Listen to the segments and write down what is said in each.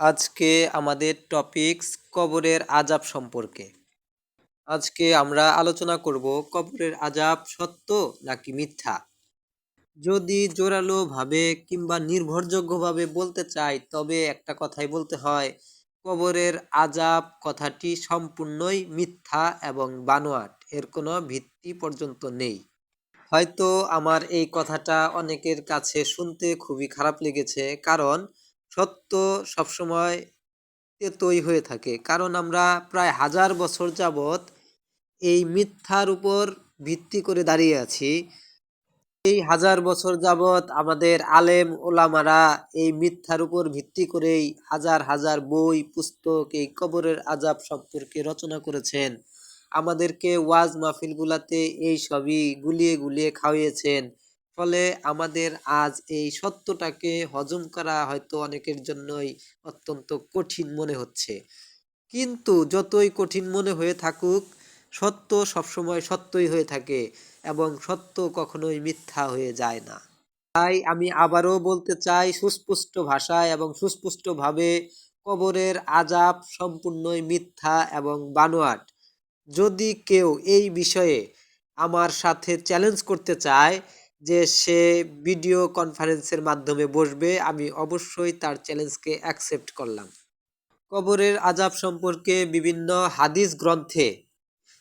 আজকে আমাদের টপিকস কবরের আজাব সম্পর্কে। আজকে আমরা আলোচনা করব কবরের আজাব সত্য নাকি মিথ্যা? যদি জোরালো ভাবে কিংবা নির্ভরযোগ্যভাবে বলতে চাই, তবে একটা কথাই বলতে হয়, কবরের আজাব কথাটি সম্পূর্ণই মিথ্যা এবং বানোয়াট, এর কোনো ভিত্তি পর্যন্ত নেই। হয়তো আমার এই কথাটা অনেকের কাছে শুনতে খুবই খারাপ লেগেছে, কারণ সত্য সবসময় তেতই হয়ে থাকে। কারণ আমরা প্রায় হাজার বছর যাবৎ এই মিথ্যার উপর ভিত্তি করে দাঁড়িয়ে আছি। এই হাজার বছর যাবৎ আমাদের আলেম ওলামারা এই মিথ্যার উপর ভিত্তি করেই হাজার হাজার বই, পুস্তক, এই কবরের আজাব সম্পর্কে রচনা করেছেন। আমাদেরকে ওয়াজ মাহফিলগুলাতে এই সবই গুলিয়ে গুলিয়ে খাওয়িয়েছেন। ফলে আমাদের আজ এই সত্যটাকে হজম করা হয়তো অনেকের জন্যই অত্যন্ত কঠিন মনে হচ্ছে। কিন্তু যতই কঠিন মনে হয়ে থাকুক, সত্য সবসময় সত্যই হয়ে থাকে এবং সত্য কখনোই মিথ্যা হয়ে যায় না। তাই আমি আবারও বলতে চাই, সুস্পষ্ট ভাষায় এবং সুস্পষ্টভাবে কবরের আজাব সম্পূর্ণই মিথ্যা এবং বানোয়াট। যদি কেউ এই বিষয়ে আমার সাথে চ্যালেঞ্জ করতে চায় যে সে ভিডিও কনফারেন্সের মাধ্যমে বসবে, আমি অবশ্যই তার চ্যালেঞ্জকে অ্যাকসেপ্ট করলাম। কবরের আজাব সম্পর্কে বিভিন্ন হাদিস গ্রন্থে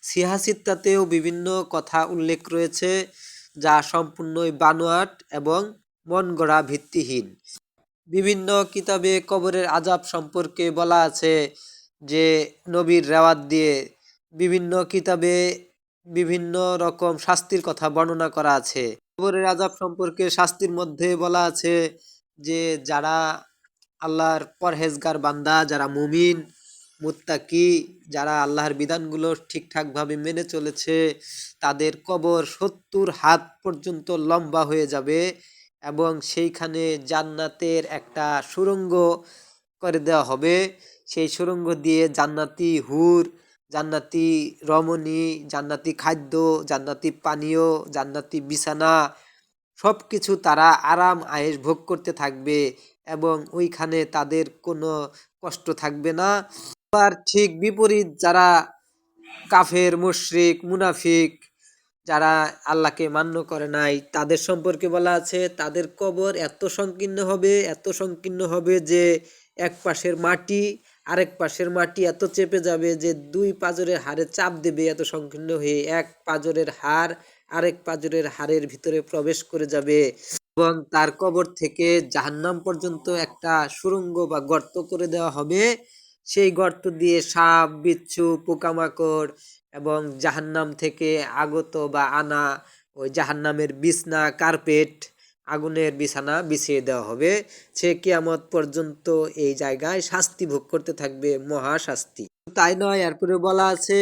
সিহাসিত্তাতেও বিভিন্ন কথা উল্লেখ রয়েছে, যা সম্পূর্ণই বানোয়াট এবং মন গড়া ভিত্তিহীন বিভিন্ন কিতাবে কবরের আজাব সম্পর্কে বলা আছে যে, নবীর রেওয়াত দিয়ে বিভিন্ন কিতাবে বিভিন্ন রকম শাস্তির কথা বর্ণনা করা আছে। কবরের আজাব সম্পর্কে শাস্তির মধ্যে বলা আছে যে যারা আল্লাহর পরহেজগার বান্দা, যারা মুমিন, মুত্তাকি, যারা আল্লাহর বিধানগুলো ঠিকঠাকভাবে মেনে চলেছে, তাদের কবর সত্তর হাত পর্যন্ত লম্বা হয়ে যাবে এবং সেইখানে জান্নাতের একটা সুরঙ্গ করে দেওয়া হবে। সেই সুরঙ্গ দিয়ে জান্নাতি হুর জান্নাতি রমণী, জান্নাতি খাদ্য, জান্নাতি পানীয়, জান্নাতি বিছানা সব কিছু তারা আরাম আয়েস ভোগ করতে থাকবে এবং ওইখানে তাদের কোনো কষ্ট থাকবে না। আবার ঠিক বিপরীত যারা কাফের, মুশরিক, মুনাফিক, যারা আল্লাহকে মান্য করে নাই, তাদের সম্পর্কে বলা আছে, তাদের কবর এত সংকীর্ণ হবে, এত সংকীর্ণ হবে যে এক পাশের মাটি আরেক পাশের মাটি এত চেপে যাবে যে দুই পাজরের হাড়ে চাপ দেবে এত সংকীর্ণ হয়ে। এক পাজরের হাড় আরেক পাজরের হাড়ের ভিতরে প্রবেশ করে যাবে। এবং তার কবর থেকে জাহান্নাম পর্যন্ত একটা সুরঙ্গ বা গর্ত করে দেওয়া হবে। সেই গর্ত দিয়ে সাপ, বিচ্ছু, পোকামাকড় এবং জাহান্নাম থেকে আগত বা আনা ওই জাহান্নামের বিছনা, কার্পেট আগুনের বিছানা বিছিয়ে দেওয়া হবে। সে কিয়ামত পর্যন্ত এই জায়গায় শাস্তি ভোগ করতে থাকবে, মহা শাস্তি। তাই নয়, এরপরে বলা আছে,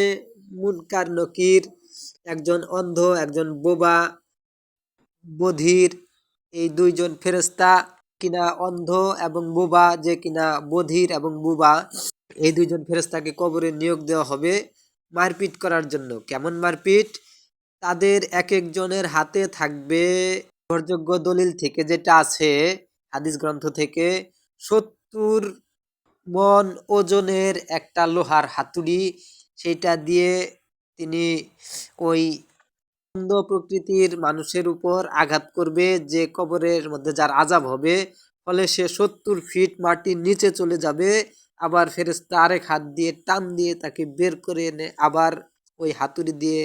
মুনকার নকির, একজন অন্ধ, একজন বোবা, বধির, এই দুইজন ফেরেস্তা কিনা অন্ধ এবং বোবা যে কিনা বধির এবং বোবা, এই দুইজন ফেরেস্তাকে কবরে নিয়োগ দেওয়া হবে মারপিট করার জন্য। কেমন মারপিট? তাদের এক একজনের হাতে থাকবে নির্ভরযোগ্য দলিল থেকে যেটা আছে, হাদিস গ্রন্থ থেকে, সত্তর মন ওজনের একটা লোহার হাতুড়ি, সেটা দিয়ে তিনি ওই অন্ধ প্রকৃতির মানুষের উপর আঘাত করবে, যে কবরের মধ্যে যার আজাব হবে, ফলে সে সত্তর ফিট মাটির নিচে চলে যাবে, আবার ফেরেস্তা আরেক হাত দিয়ে টান দিয়ে তাকে বের করে এনে আবার ওই হাতুড়ি দিয়ে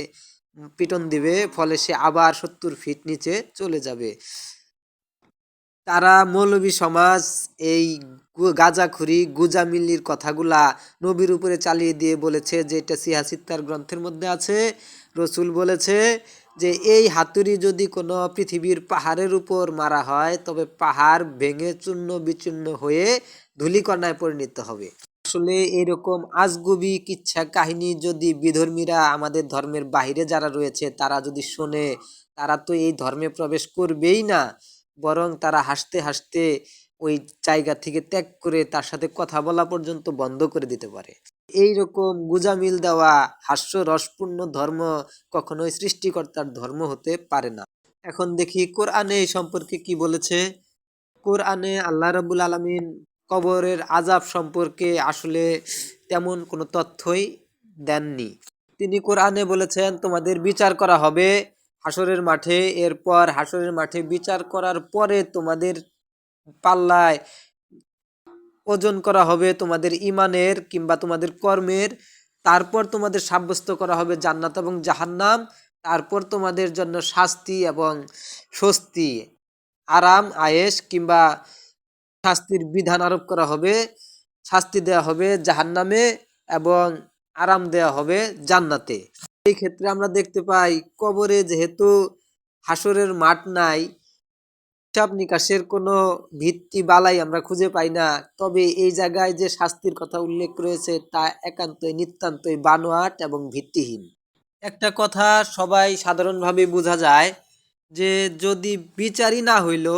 পিটন দিবে, ফলে সে আবার সত্তর ফিট নিচে চলে যাবে। তারা মৌলবী সমাজ, এই গাজাখুরি, গুজামিল্লির কথাগুলা নবীর উপরে চালিয়ে দিয়ে বলেছে যে, এটা সিহাসিত্তার গ্রন্থের মধ্যে আছে। রসুল বলেছে যে, এই হাতুড়ি যদি কোনো পৃথিবীর পাহাড়ের উপর মারা হয়, তবে পাহাড় ভেঙে চূর্ণ বিচূর্ণ হয়ে ধূলিকণায় পরিণত হবে। আসলে এরকম আজগুবি কিচ্ছা কাহিনী যদি বিধর্মীরা আমাদের ধর্মের বাহিরে যারা রয়েছে, তারা যদি শোনে, তারা তো এই ধর্মে প্রবেশ করবেই না। বরং তারা হাসতে হাসতে ওই জায়গা থেকে ত্যাগ করে তার সাথে কথা বলা পর্যন্ত বন্ধ করে দিতে পারে। এই রকম গুজামিল দেওয়া হাস্য রসপূর্ণ ধর্ম কখনোই সৃষ্টিকর্তার ধর্ম হতে পারে না। এখন দেখি কোরআনে এই সম্পর্কে কি বলেছে। কোরআনে আল্লাহ রাবুল আলমিন কবরের আজাব সম্পর্কে আসলে তেমন কোনো তথ্যই দেননি। তিনি কোরআনে বলেছেন, তোমাদের বিচার করা হবে হাসরের মাঠে। এরপর হাসরের মাঠে বিচার করার পরে তোমাদের পাল্লায় ওজন করা হবে তোমাদের ইমানের কিংবা তোমাদের কর্মের। তারপর তোমাদের সাব্যস্ত করা হবে জান্নাত এবং জাহান্নাম। তারপর তোমাদের জন্য শাস্তি এবং স্বস্তি। আরাম আয়েস কিংবা শাস্তির বিধান আরোপ করা হবে, শাস্তি দেওয়া হবে জাহান্নামে এবং আরাম দেওয়া হবে জান্নাতে। এই ক্ষেত্রে আমরা দেখতে পাই, কবরে যেহেতু হাসরের মাঠ নাই, হিসাব নিকাশের কোনো ভিত্তি বালাই আমরা খুঁজে পাই না। তবে এই জায়গায় যে শাস্তির কথা উল্লেখ রয়েছে, তা একান্তই নিতান্তই বানোয়াট এবং ভিত্তিহীন। একটা কথা সবাই সাধারণভাবে বোঝা যায় যে, যদি বিচারই না হইল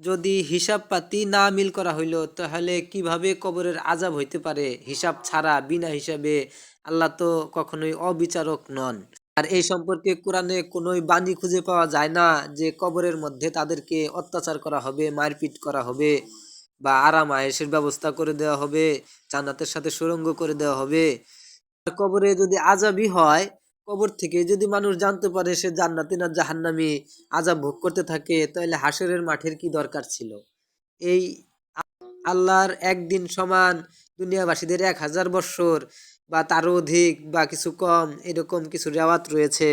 যদি হিসাব পাতি না মিল করা হইল, তাহলে কীভাবে কবরের আজাব হইতে পারে? হিসাব ছাড়া, বিনা হিসাবে আল্লাহ তো কখনোই অবিচারক নন। আর এই সম্পর্কে কোরআনে কোনোই বাণী খুঁজে পাওয়া যায় না যে কবরের মধ্যে তাদেরকে অত্যাচার করা হবে, মারপিট করা হবে বা আরাম আয়েসের ব্যবস্থা করে দেওয়া হবে, জান্নাতের সাথে সুরঙ্গ করে দেওয়া হবে। কবরে যদি আজাবি হয় কবর থেকে যদি মানুষ জানতে পারে সে জান্নাতি না জাহান্নামি আজাব ভোগ করতে থাকে, তাহলে হাসরের মাঠের কি দরকার ছিল? এই আল্লাহর একদিন সমান দুনিয়াবাসীদের এক হাজার বৎসর বা তারও অধিক বা কিছু কম এরকম কিছু রেওয়াত রয়েছে,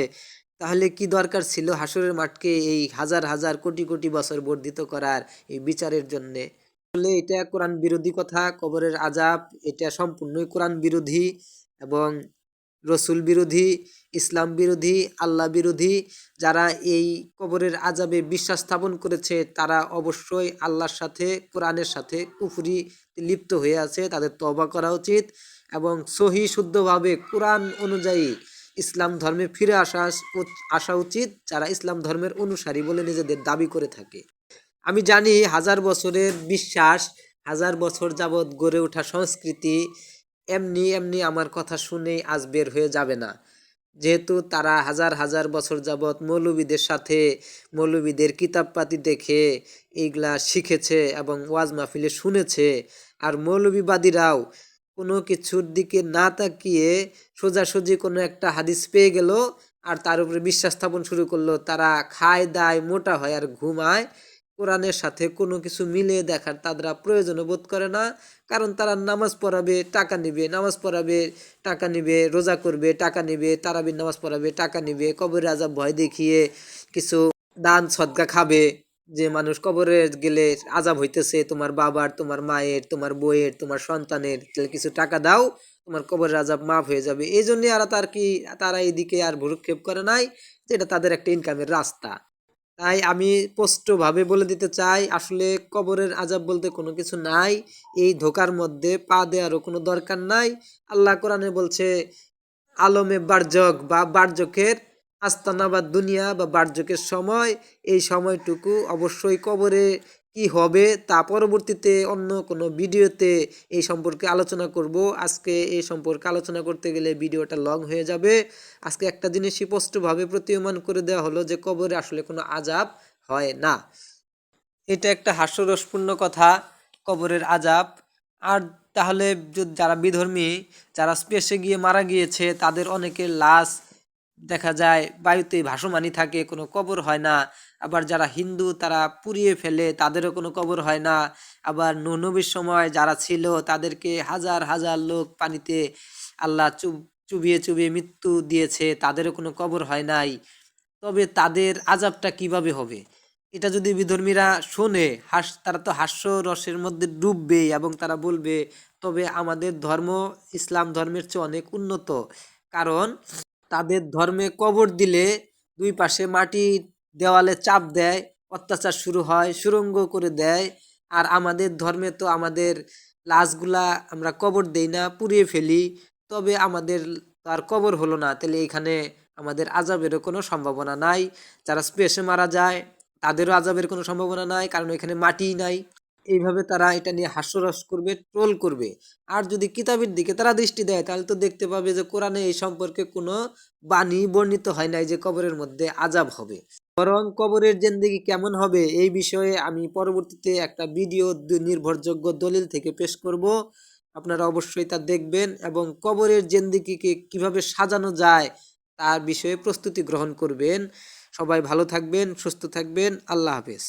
তাহলে কি দরকার ছিল হাসরের মাঠকে এই হাজার হাজার কোটি কোটি বছর বর্ধিত করার এই বিচারের জন্যে? আসলে এটা কোরআন বিরোধী কথা, কবরের আজাব এটা সম্পূর্ণই কোরআন বিরোধী এবং রসুল বিরোধী, ইসলাম বিরোধী, আল্লাহ বিরোধী, যারা এই কবরের আজাবে বিশ্বাস স্থাপন করেছে, তারা অবশ্যই আল্লাহর সাথে, কোরআনের সাথে কুফুরি লিপ্ত হয়ে আছে, তাদের তবা করা উচিত এবং সহি, শুদ্ধভাবে কোরআন অনুযায়ী ইসলাম ধর্মে ফিরে আসা আসা উচিত, যারা ইসলাম ধর্মের অনুসারী বলে নিজেদের দাবি করে থাকে। আমি জানি হাজার বছরের বিশ্বাস, হাজার বছর যাবৎ গড়ে ওঠা সংস্কৃতি এমনি এমনি আমার কথা শুনেই আজ বের হয়ে যাবে না। যেহেতু তারা হাজার হাজার বছর যাবৎ মৌলবীদের সাথে মৌলবীদের কিতাবপাতি দেখে এইগুলা শিখেছে এবং ওয়াজ মাহফিলে শুনেছে আর মৌলবীবাদীরাও কোনো কিছুর দিকে না তাকিয়ে সোজাসুজি কোনো একটা হাদিস পেয়ে গেল আর তার উপরে বিশ্বাস স্থাপন শুরু করল। তারা খায়, দায়, মোটা হয় আর ঘুমায় কোরআনের সাথে কোনো কিছু মিলিয়ে দেখার তারা প্রয়োজনও বোধ করে না, কারণ তারা নামাজ পড়াবে, টাকা নেবে, নামাজ পড়াবে, টাকা নেবে, রোজা করবে, টাকা নেবে তারাবির নামাজ পড়াবে, টাকা নেবে কবর রাজা ভয় দেখিয়ে কিছু দান, সদকা খাবে। যে মানুষ কবরে গেলে আজাব হইতেছে, তোমার বাবার, তোমার মায়ের, তোমার বইয়ের তোমার সন্তানের কিছু টাকা দাও, তোমার কবরের আজাব মাফ হয়ে যাবে। এই জন্যে আর তার কি, তারা এইদিকে আর ভুরুক্ষেপ করে নাই, যেটা তাদের একটা ইনকামের রাস্তা। তাই আমি স্পষ্টভাবে বলে দিতে চাই, আসলে কবরের আজাব বলতে কোনো কিছু নাই, এই ধোকার মধ্যে পা দেওয়ারও কোনো দরকার নাই। আল্লাহ কোরআনে বলছে, আলমে বার্জক বা বার্জকের আস্তানা বা দুনিয়া বা বার্জকের সময়, এই সময়টুকু অবশ্যই কবরে কি হবে তা পরবর্তীতে অন্য কোনো ভিডিওতে এই সম্পর্কে আলোচনা করব। আজকে এই সম্পর্কে আলোচনা করতে গেলে ভিডিওটা লং হয়ে যাবে। আজকে একটা জিনিস স্পষ্টভাবে প্রতীয়মান করে দেওয়া হলো যে কবরে আসলে কোনো আজাব হয় না। এটা একটা হাস্যরসপূর্ণ কথা, কবরের আজাব আর তাহলে যারা বিধর্মী, যারা স্পেসে গিয়ে মারা গিয়েছে, তাদের অনেকের লাশ দেখা যায় বায়ুতে ভাসমানই থাকে, কোনো কবর হয় না। আবার যারা হিন্দু, তারা পুড়িয়ে ফেলে, তাদেরও কোনো কবর হয় না। আবার নবীর সময় যারা ছিল, তাদেরকে হাজার হাজার লোক পানিতে আল্লাহ চুব চুবিয়ে চুবিয়ে মৃত্যু দিয়েছে, তাদেরও কোনো কবর হয় নাই। তবে তাদের আজাবটা কীভাবে হবে? এটা যদি বিধর্মীরা শোনে, হাস, তারা তো হাস্য রসের মধ্যে ডুববে এবং তারা বলবে, তবে আমাদের ধর্ম, ইসলাম ধর্মের চেয়ে অনেক উন্নত। কারণ তাদের ধর্মে কবর দিলে দুই পাশে মাটি দেওয়ালে চাপ দেয়, অত্যাচার শুরু হয়, সুরঙ্গ করে দেয়। আর আমাদের ধর্মে তো আমাদের লাশগুলা আমরা কবর দেই না, পুড়িয়ে ফেলি। তবে আমাদের আর কবর হলো না। তাহলে এখানে আমাদের আজাবেরও কোনো সম্ভাবনা নাই। যারা স্পেসে মারা যায়, তাদেরও আজাবের কোনো সম্ভাবনা নাই, কারণ এখানে মাটিই নাই। এইভাবে তারা এটা নিয়ে হাস্যরস করবে, ট্রোল করবে। আর যদি কিতাবের দিকে তারা দৃষ্টি দেয়, তাহলে তো দেখতে পাবে যে কোরআনে এই সম্পর্কে কোনো বাণী বর্ণিত হয় নাই যে কবরের মধ্যে আজাব হবে। বরং কবরের জেন্দিগি কেমন হবে এই বিষয়ে আমি পরবর্তীতে একটা ভিডিও নির্ভরযোগ্য দলিল থেকে পেশ করব। আপনারা অবশ্যই তা দেখবেন এবং কবরের জেন্দিগিকে কীভাবে সাজানো যায় তার বিষয়ে প্রস্তুতি গ্রহণ করবেন। সবাই ভালো থাকবেন, সুস্থ থাকবেন। আল্লাহ হাফেজ।